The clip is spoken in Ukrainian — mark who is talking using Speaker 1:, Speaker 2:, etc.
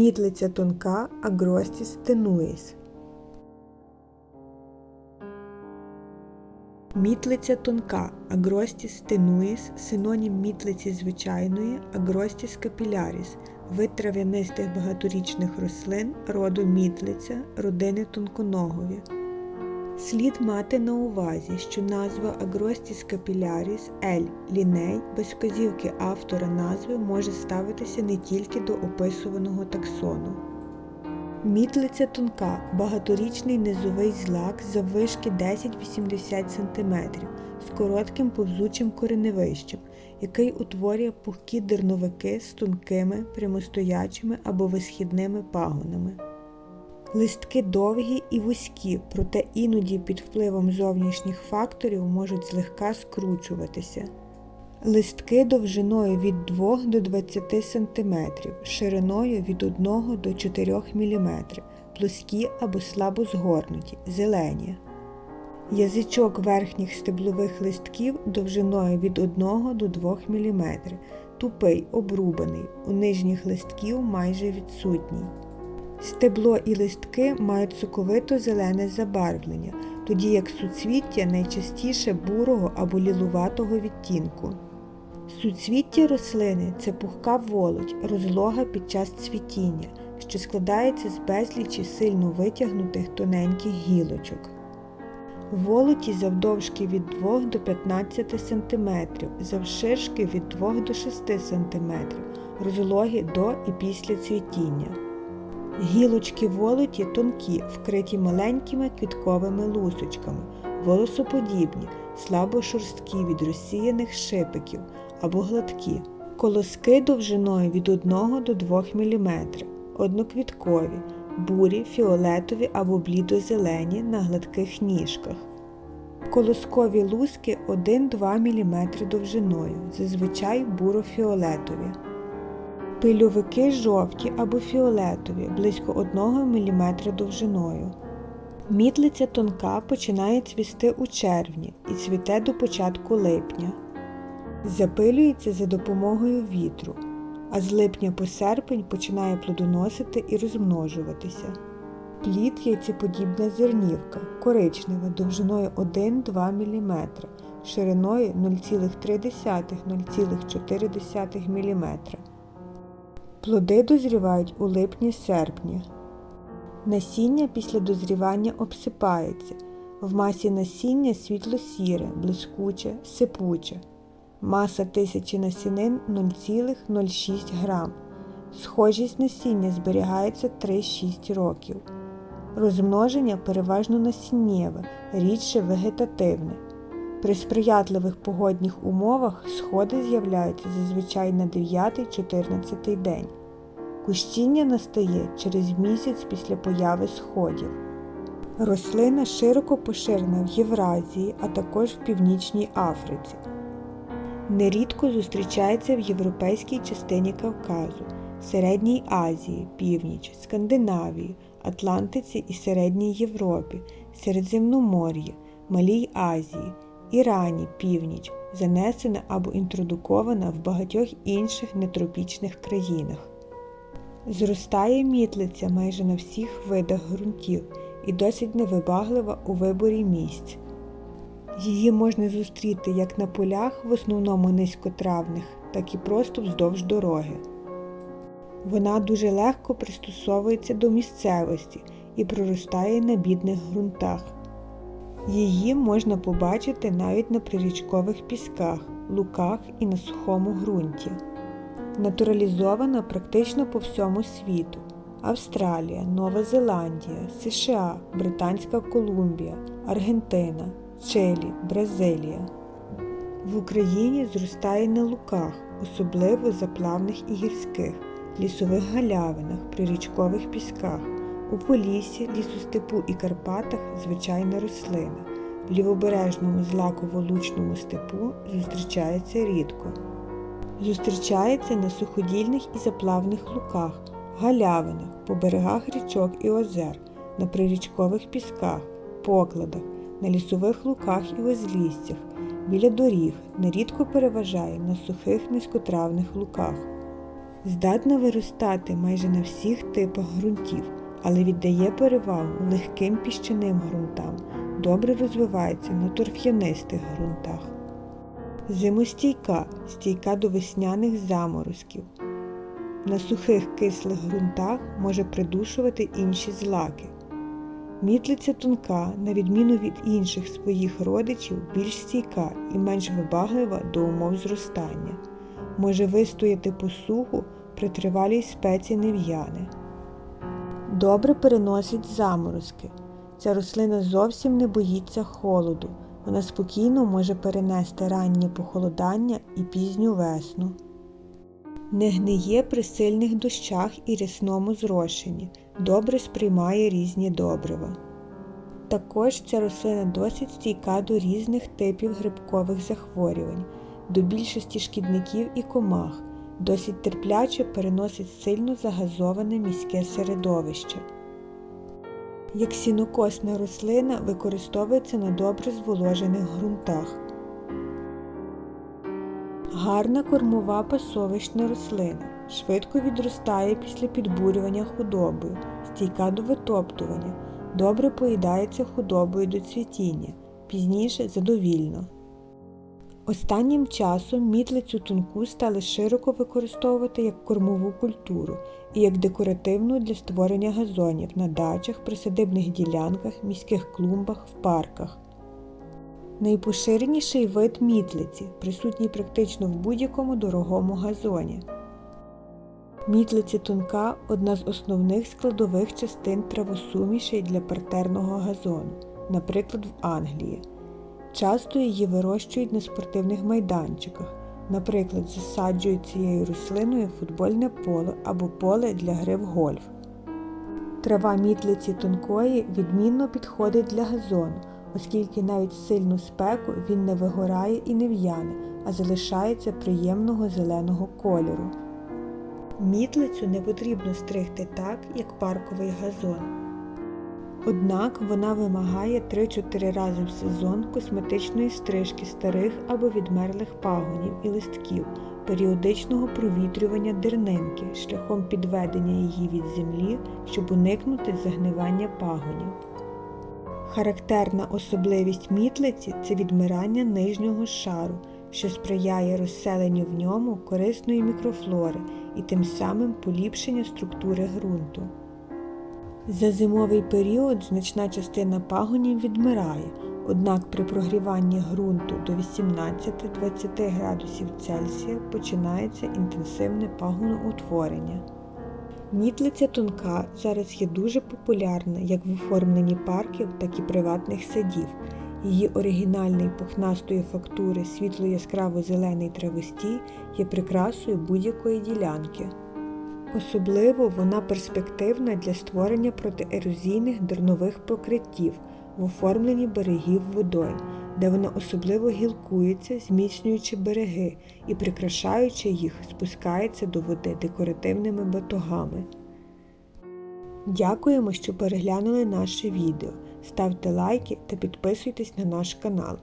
Speaker 1: Мітлиця тонка Агростіс тенуїс. Мітлиця тонка Агростіс тенуїс синонім мітлиці звичайної Агростіс капіляріс, вид трав'янистих багаторічних рослин роду мітлиця родини тонконогові. Слід мати на увазі, що назва Агростіс капіляріс Ель ліней без вказівки автора назви може ставитися не тільки до описуваного таксону. Мітлиця тонка, багаторічний низовий злак заввишки 10-80 см з коротким повзучим кореневищем, який утворює пухкі дерновики з тонкими, прямостоячими або висхідними пагонами. Листки довгі і вузькі, проте іноді під впливом зовнішніх факторів можуть злегка скручуватися. Листки довжиною від 2 до 20 см, шириною від 1 до 4 мм, плоскі або слабо згорнуті, зелені. Язичок верхніх стеблових листків довжиною від 1 до 2 мм, тупий, обрубаний, у нижніх листків майже відсутній. Стебло і листки мають соковито зелене забарвлення, тоді як суцвіття найчастіше бурого або лілуватого відтінку. Суцвіття рослини це пухка волоть, розлога під час цвітіння, що складається з безлічі сильно витягнутих тоненьких гілочок. Волоті завдовжки від 2 до 15 см, завширшки від 2 до 6 см, розлоги до і після цвітіння. Гілочки волоті тонкі, вкриті маленькими квітковими лусочками, волосоподібні, слабо шорсткі від розсіяних шипиків або гладкі, колоски довжиною від 1 до 2 мм, одноквіткові, бурі, фіолетові або блідо-зелені на гладких ніжках. Колоскові луски 1-2 мм довжиною, зазвичай буро-фіолетові. Пильовики жовті або фіолетові близько 1 мм довжиною. Мітлиця тонка починає цвісти у червні і цвіте до початку липня. Запилюється за допомогою вітру, а з липня по серпень починає плодоносити і розмножуватися. Плід яйцеподібна зернівка, коричнева довжиною 1-2 мм, шириною 0,3-0,4 мм. Плоди дозрівають у липні-серпні. Насіння після дозрівання обсипається. В масі насіння світло-сіре, блискуче, сипуче. Маса тисячі насінин 0,06 грам. Схожість насіння зберігається 3-6 років. Розмноження переважно насіннєве, рідше вегетативне. При сприятливих погодних умовах сходи з'являються зазвичай на 9-14 день. Кущіння настає через місяць після появи сходів. Рослина широко поширена в Євразії, а також в Північній Африці. Нерідко зустрічається в європейській частині Кавказу, Середній Азії, Північ, Скандинавії, Атлантиці і Середній Європі, Середземномор'ї, Малій Азії. Ірані північ, занесена або інтродукована в багатьох інших нетропічних країнах. Зростає мітлиця майже на всіх видах ґрунтів і досить невибаглива у виборі місць. Її можна зустріти як на полях, в основному низькотравних, так і просто вздовж дороги. Вона дуже легко пристосовується до місцевості і проростає на бідних ґрунтах. Її можна побачити навіть на прирічкових пісках, луках і на сухому ґрунті. Натуралізована практично по всьому світу. Австралія, Нова Зеландія, США, Британська Колумбія, Аргентина, Чилі, Бразилія. В Україні зростає на луках, особливо заплавних і гірських, лісових галявинах, прирічкових пісках. У Поліссі, лісостепу і Карпатах звичайна рослина. В лівобережному злаково-лучному степу зустрічається рідко. Зустрічається на суходільних і заплавних луках, галявинах, по берегах річок і озер, на прирічкових пісках, покладах, на лісових луках і узліссях, біля доріг, нерідко переважає на сухих низькотравних луках. Здатна виростати майже на всіх типах ґрунтів, але віддає перевагу легким піщаним ґрунтам, добре розвивається на торф'янистих ґрунтах. Зимостійка, стійка до весняних заморозків. На сухих кислих ґрунтах може придушувати інші злаки. Мітлиця тонка, на відміну від інших своїх родичів, більш стійка і менш вибаглива до умов зростання. Може вистояти посуху, при тривалій спеці не в'яне. Добре переносить заморозки. Ця рослина зовсім не боїться холоду. Вона спокійно може перенести раннє похолодання і пізню весну. Не гниє при сильних дощах і рясному зрошенні, добре сприймає різні добрива. Також ця рослина досить стійка до різних типів грибкових захворювань, до більшості шкідників і комах, досить терпляче переносить сильно загазоване міське середовище. Як сінокосна рослина використовується на добре зволожених ґрунтах. Гарна кормова пасовищна рослина. Швидко відростає після підбурювання худобою, стійка до витоптування, добре поїдається худобою до цвітіння, пізніше задовільно. Останнім часом мітлицю тонку стали широко використовувати як кормову культуру і як декоративну для створення газонів на дачах, присадибних ділянках, міських клумбах, в парках. Найпоширеніший вид мітлиці, присутній практично в будь-якому дорогому газоні. Мітлиця тонка одна з основних складових частин травосумішей для партерного газону, наприклад, в Англії. Часто її вирощують на спортивних майданчиках, наприклад, засаджують цією рослиною футбольне поле або поле для гри в гольф. Трава мітлиці тонкої відмінно підходить для газону, оскільки навіть сильну спеку він не вигорає і не в'яне, а залишається приємного зеленого кольору. Мітлицю не потрібно стригти так, як парковий газон. Однак вона вимагає 3-4 рази в сезон косметичної стрижки старих або відмерлих пагонів і листків, періодичного провітрювання дернинки шляхом підведення її від землі, щоб уникнути загнивання пагонів. Характерна особливість мітлиці це відмирання нижнього шару, що сприяє розселенню в ньому корисної мікрофлори і тим самим поліпшенню структури ґрунту. За зимовий період значна частина пагонів відмирає, однак при прогріванні ґрунту до 18-20 градусів Цельсія починається інтенсивне пагоноутворення. Мітлиця тонка зараз є дуже популярна як в оформленні парків, так і приватних садів. Її оригінальний пухнастої фактури світло-яскраво зелений травостій є прикрасою будь-якої ділянки. Особливо вона перспективна для створення протиерозійних дернових покриттів в оформленні берегів водою, де вона особливо гілкується, зміцнюючи береги і прикрашаючи їх, спускається до води декоративними батогами. Дякуємо, що переглянули наше відео. Ставте лайки та підписуйтесь на наш канал.